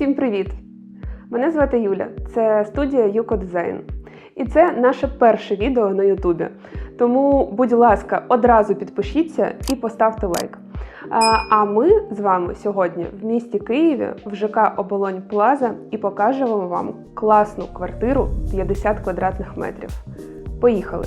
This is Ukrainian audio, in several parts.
Всім привіт! Мене звати Юля, це студія Юко Дизайн. І це наше перше відео на Ютубі. Тому, будь ласка, одразу підпишіться і поставте лайк. А, ми з вами сьогодні в місті Києві в ЖК Оболонь Плаза і покажемо вам класну квартиру 50 квадратних метрів. Поїхали!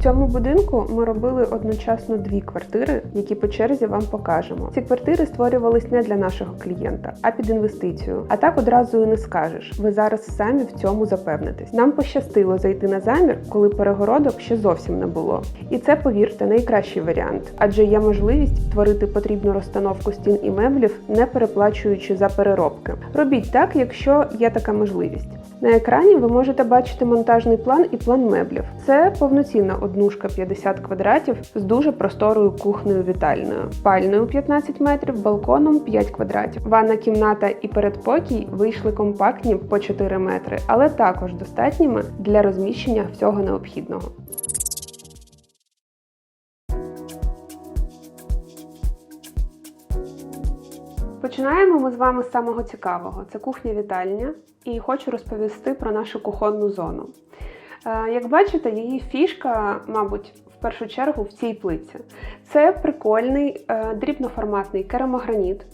В цьому будинку ми робили одночасно дві квартири, які по черзі вам покажемо. Ці квартири створювались не для нашого клієнта, а під інвестицію. А так одразу і не скажеш. Ви зараз самі в цьому запевнитесь. Нам пощастило зайти на замір, коли перегородок ще зовсім не було. І це, повірте, найкращий варіант, адже є можливість створити потрібну розстановку стін і меблів, не переплачуючи за переробки. Робіть так, якщо є така можливість. На екрані ви можете бачити монтажний план і план меблів. Це повноцінна однушка 50 квадратів з дуже просторою кухнею вітальною, пальною 15 метрів, балконом 5 квадратів. Ванна кімната і передпокій вийшли компактні по 4 метри, але також достатніми для розміщення всього необхідного. Починаємо ми з вами з самого цікавого. Це кухня-вітальня, і хочу розповісти про нашу кухонну зону. Е, Як бачите, її фішка, мабуть, першу чергу в цій плитці. Це прикольний е, дрібноформатний керамограніт.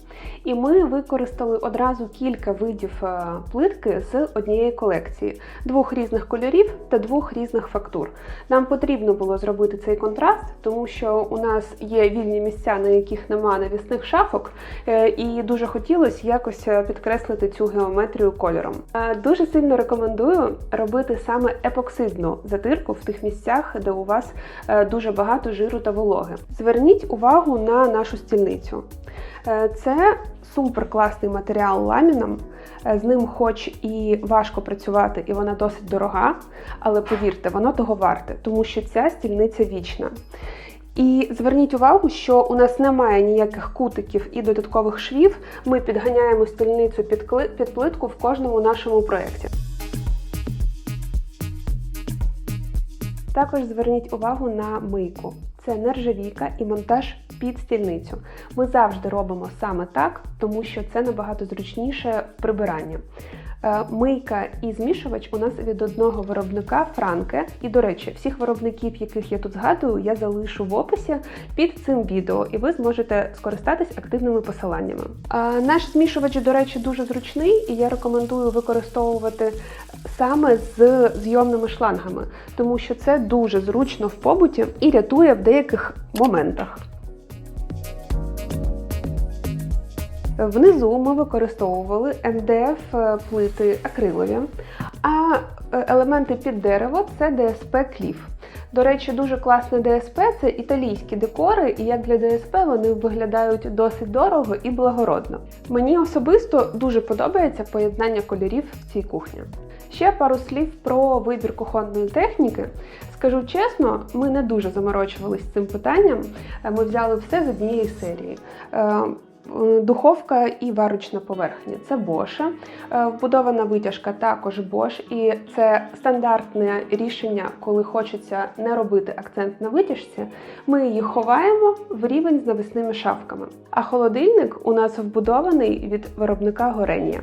І ми використали одразу кілька видів е, плитки з однієї колекції, двох різних кольорів та двох різних фактур. Нам потрібно було зробити цей контраст, тому що у нас є вільні місця, на яких нема навісних шафок, е, і дуже хотілося якось підкреслити цю геометрію кольором. Дуже сильно рекомендую робити саме епоксидну затирку в тих місцях, де у вас дуже багато жиру та вологи. Зверніть увагу на нашу стільницю. Е, Це супер класний матеріал ламіном. Е, З ним, хоч і важко працювати, і вона досить дорога, але повірте, воно того варте, тому що ця стільниця вічна. І зверніть увагу, що у нас немає ніяких кутиків і додаткових швів. Ми підганяємо стільницю під плитку в кожному нашому проєкті. Також зверніть увагу на мийку. Це нержавійка і монтаж під стільницю. Ми завжди робимо саме так, тому що це набагато зручніше в прибиранні. Е, Мийка і змішувач у нас від одного виробника Франке. І, до речі, всіх виробників, яких я тут згадую, я залишу в описі під цим відео, і ви зможете скористатись активними посиланнями. Е, Наш змішувач, до речі, дуже зручний, і я рекомендую використовувати саме з зйомними шлангами, тому що це дуже зручно в побуті і рятує в деяких моментах. Внизу ми використовували МДФ е, плити акрилові, а е, елементи під дерево це ДСП кліф. До речі, дуже класне ДСП це італійські декори, і як для ДСП вони виглядають досить дорого і благородно. Мені особисто дуже подобається поєднання кольорів в цій кухні. Ще пару слів про вибір кухонної техніки. Скажу чесно, ми не дуже заморочувалися цим питанням. Е, Ми взяли все з однієї серії. Е, е, Духовка і варочна поверхня це Bosch. Вбудована витяжка також Bosch. І це стандартне рішення, коли хочеться не робити акцент на витяжці. Ми її ховаємо в рівень з навісними шафками. А холодильник у нас вбудований від виробника Горенія.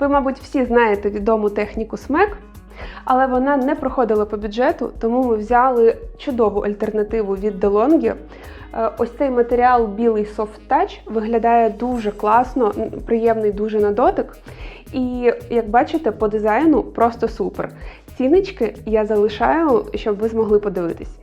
Ви, мабуть, всі знаєте відому техніку СМЕК, але вона не проходила по бюджету, тому ми взяли чудову альтернативу від DeLonghi. Е, Ось цей матеріал білий Soft Touch виглядає дуже класно, приємний дуже на дотик. І як бачите, по дизайну просто супер. Ціночки я залишаю, щоб ви змогли подивитись.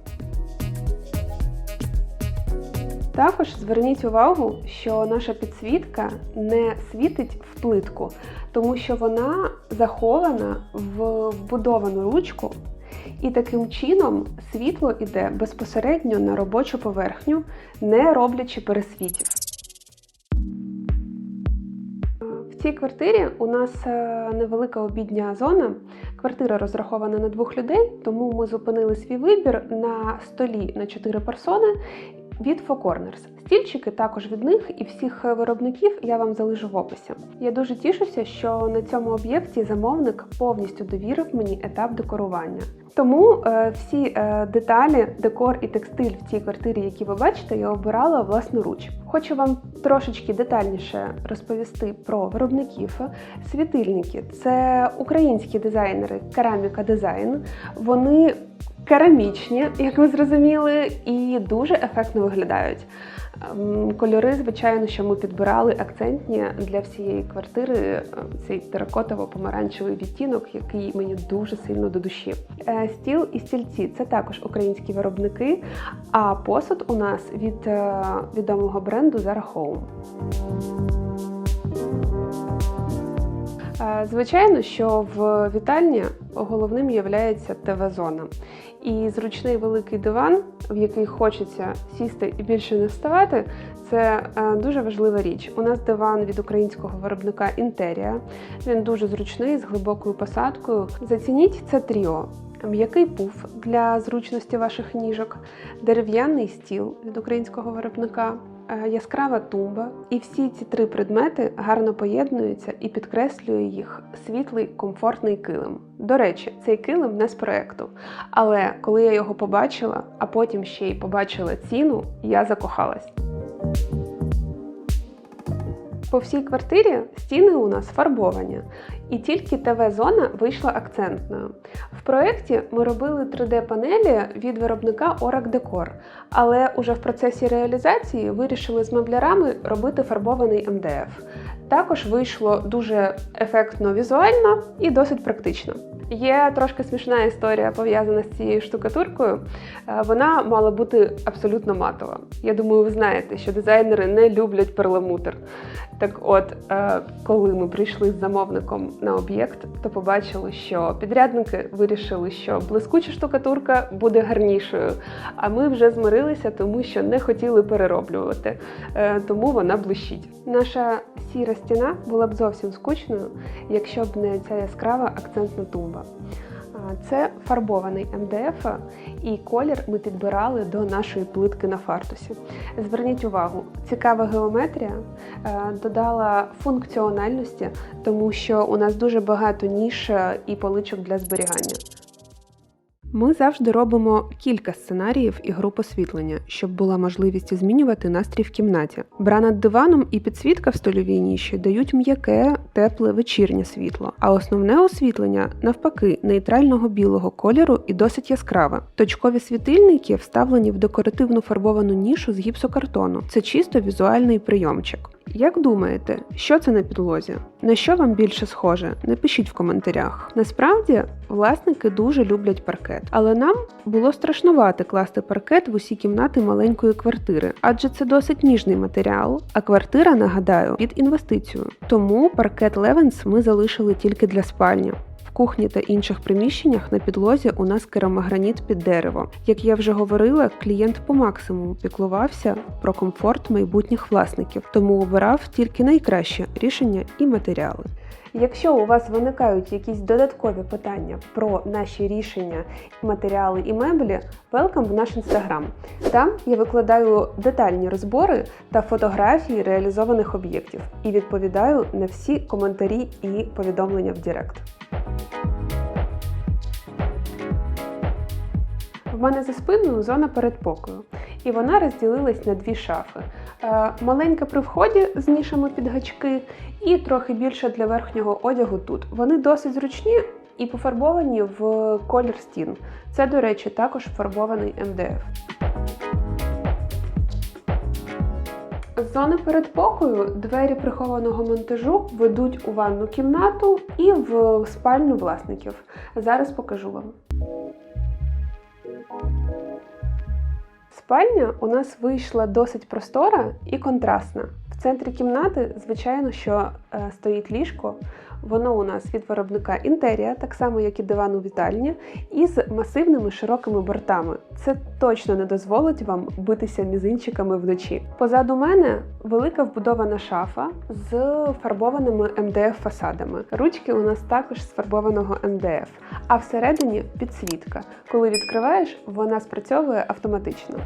Також зверніть увагу, що наша підсвітка не світить в плитку, тому що вона захована в вбудовану ручку, і таким чином світло йде безпосередньо на робочу поверхню, не роблячи пересвітів. В цій квартирі у нас е, невелика обідня зона. Квартира розрахована на двох людей, тому ми зупинили свій вибір на столі на 4 персони від Four Corners. Стільчики також від них і всіх виробників я вам залишу в описі. Я дуже тішуся, що на цьому об'єкті замовник повністю довірив мені етап декорування. Тому е, всі е, деталі, декор і текстиль в цій квартирі, які ви бачите, я обирала власноруч. Хочу вам трошечки детальніше розповісти про виробників. Світильники це українські дизайнери Кераміка Дизайн. Вони керамічні, як ви зрозуміли, і дуже ефектно виглядають. Ем, Кольори, звичайно, що ми підбирали акцентні для всієї квартири. е, Цей теракотово-помаранчевий відтінок, який мені дуже сильно до душі. Е, Стіл і стільці це також українські виробники. А посуд у нас від е, відомого бренду Zara Home. Е, Звичайно, що в вітальні головним є ТВ-зона. І зручний великий диван, в який хочеться сісти і більше не вставати, це е, дуже важлива річ. У нас диван від українського виробника Інтерія. Він дуже зручний з глибокою посадкою. Зацініть це тріо. М'який пуф для зручності ваших ніжок, дерев'яний стіл від українського виробника, е, яскрава тумба. І всі ці три предмети гарно поєднуються і підкреслює їх світлий комфортний килим. До речі, цей килим не з проекту. Але коли я його побачила, а потім ще й побачила ціну, я закохалась. По всій квартирі стіни у нас фарбовані, і тільки ТВ-зона вийшла акцентною. В проєкті ми робили 3D-панелі від виробника Orac Decor, але уже в процесі реалізації вирішили з меблярами робити фарбований МДФ. Також вийшло дуже ефектно візуально і досить практично. Є трошки смішна історія пов'язана з цією штукатуркою. Е, Вона мала бути абсолютно матова. Я думаю, ви знаєте, що дизайнери не люблять перламутр. Так от, е, коли ми прийшли з замовником на об'єкт, то побачили, що підрядники вирішили, що блискуча штукатурка буде гарнішою. А ми вже змирилися, тому що не хотіли перероблювати, Е, тому вона блищить. Наша сіра стіна була б зовсім скучною, якщо б не ця яскрава акцентна тумба. А, Це фарбований МДФ, і колір ми підбирали до нашої плитки на фартусі. Зверніть увагу, цікава геометрія е, додала функціональності, тому що у нас дуже багато ніж е, і поличок для зберігання. Ми завжди робимо кілька сценаріїв і груп освітлення, щоб була можливість змінювати настрій в кімнаті. Бра над диваном і підсвітка в стольовій ніші дають м'яке, тепле вечірнє світло, а основне освітлення, навпаки, нейтрального білого кольору і досить яскраве. Точкові світильники вставлені в декоративну фарбовану нішу з гіпсокартону. Це чисто візуальний прийомчик. Як думаєте, що це на підлозі? На що вам більше схоже? Напишіть в коментарях. Насправді, власники дуже люблять паркет, але нам було страшнувати класти паркет в усі кімнати маленької квартири, адже це досить ніжний матеріал, а квартира, нагадаю, під інвестицію. Тому паркет Левенс ми залишили тільки для спальні. Кухні та інших приміщеннях на підлозі у нас керамограніт під дерево. Як я вже говорила, клієнт по максимуму піклувався про комфорт майбутніх власників, тому обирав тільки найкращі рішення і матеріали. Якщо у вас виникають якісь додаткові питання про наші рішення, матеріали і меблі, велкам в наш інстаграм. Там я викладаю детальні розбори та фотографії реалізованих об'єктів і відповідаю на всі коментарі і повідомлення в Директ. В мене за спиною зона передпокою, і вона розділилась на дві шафи. Е, Маленька при вході з нішами під гачки, і трохи більше для верхнього одягу тут. Вони досить зручні і пофарбовані в колір стін. Це, до речі, також фарбований МДФ. З зони передпокою двері прихованого монтажу ведуть у ванну кімнату і в спальню власників. Зараз покажу вам. Спальня у нас вийшла досить простора і контрастна. В центрі кімнати, звичайно, що е, стоїть ліжко. Воно у нас від виробника інтерія, так само як і диван у вітальні, із масивними широкими бортами. Це точно не дозволить вам битися мізинчиками вночі. Позаду мене велика вбудована шафа з фарбованими МДФ фасадами. Ручки у нас також з фарбованого МДФ, а всередині підсвітка. Коли відкриваєш, вона спрацьовує автоматично.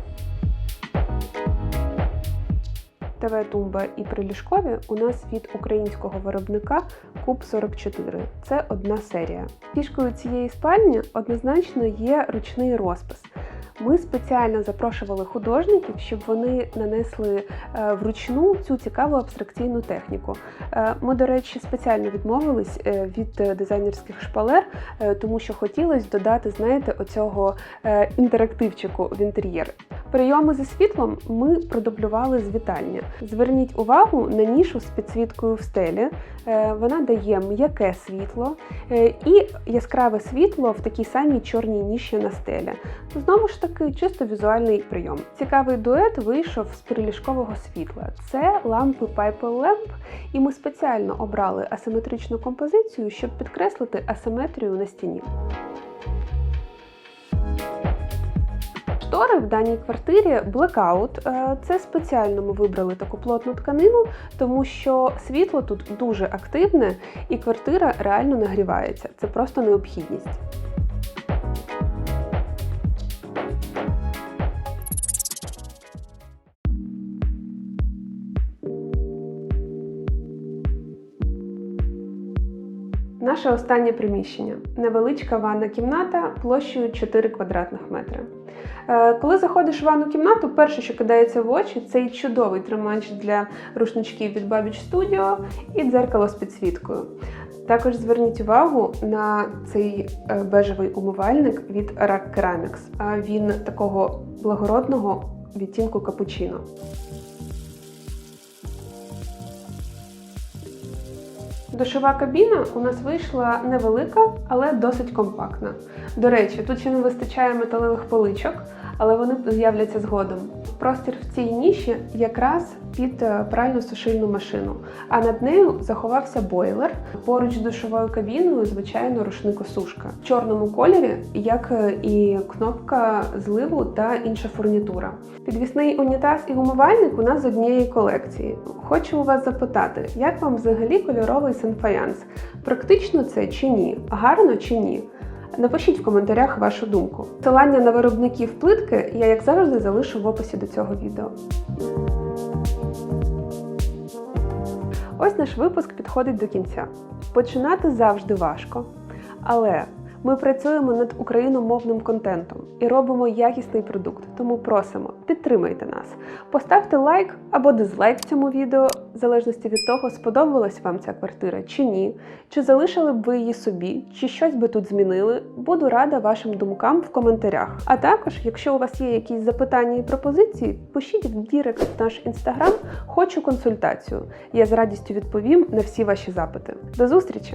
ТВ-тумба і приліжкові у нас від українського виробника Куб 44. Це одна серія. Фішкою цієї спальні однозначно є ручний розпис. Ми спеціально запрошували художників, щоб вони нанесли е, вручну цю цікаву абстракційну техніку. Е, Ми, до речі, спеціально відмовились е, від дизайнерських шпалер, тому що хотілося додати, знаєте, оцього інтерактивчику в інтер'єр. Прийоми зі світлом ми продублювали з вітальня. Зверніть увагу на нішу з підсвіткою в стелі. Е, Вона дає м'яке світло е, і яскраве світло в такій самій чорній ніші на стелі. Знову ж таки, чисто візуальний прийом. Цікавий дует вийшов з приліжкового світла. Це лампи Piper Lamp, і ми спеціально обрали асиметричну композицію, щоб підкреслити асиметрію на стіні. Штори в даній квартирі блекаут. Е, Це спеціально ми вибрали таку плотну тканину, тому що світло тут дуже активне і квартира реально нагрівається. Це просто необхідність. Наше останнє приміщення невеличка ванна кімната площею 4 квадратних метри. Е, Коли заходиш в ванну кімнату, перше, що кидається в очі, цей чудовий тримач для рушничків від Babbage Studio і дзеркало з підсвіткою. Також зверніть увагу на цей е, бежевий умивальник від Rack Ceramics. Він такого благородного відтінку капучино. Душова кабіна у нас вийшла невелика, але досить компактна. До речі, тут ще не вистачає металевих поличок, але вони з'являться згодом. Простір в цій ніші якраз під е, прально-сушильну машину, а над нею заховався бойлер. Поруч з душовою кабіною, звичайно, рушникосушка в чорному кольорі, як е, і кнопка зливу та інша фурнітура. Підвісний унітаз і умивальник у нас з однієї колекції. Хочу у вас запитати, як вам взагалі кольоровий сенфаянс? Практично це чи ні? Гарно чи ні? Напишіть в коментарях вашу думку. Посилання на виробників плитки я, як завжди, залишу в описі до цього відео. Ось наш випуск підходить до кінця. Починати завжди важко, але ми працюємо над україномовним контентом і робимо якісний продукт. Тому просимо, підтримайте нас. Поставте лайк або дизлайк цьому відео, в залежності від того, сподобалась вам ця квартира чи ні, чи залишили б ви її собі, чи щось би тут змінили. Буду рада вашим думкам в коментарях. А також, якщо у вас є якісь запитання і пропозиції, пишіть в Дірект наш інстаграм Хочу консультацію. Я з радістю відповім на всі ваші запити. До зустрічі!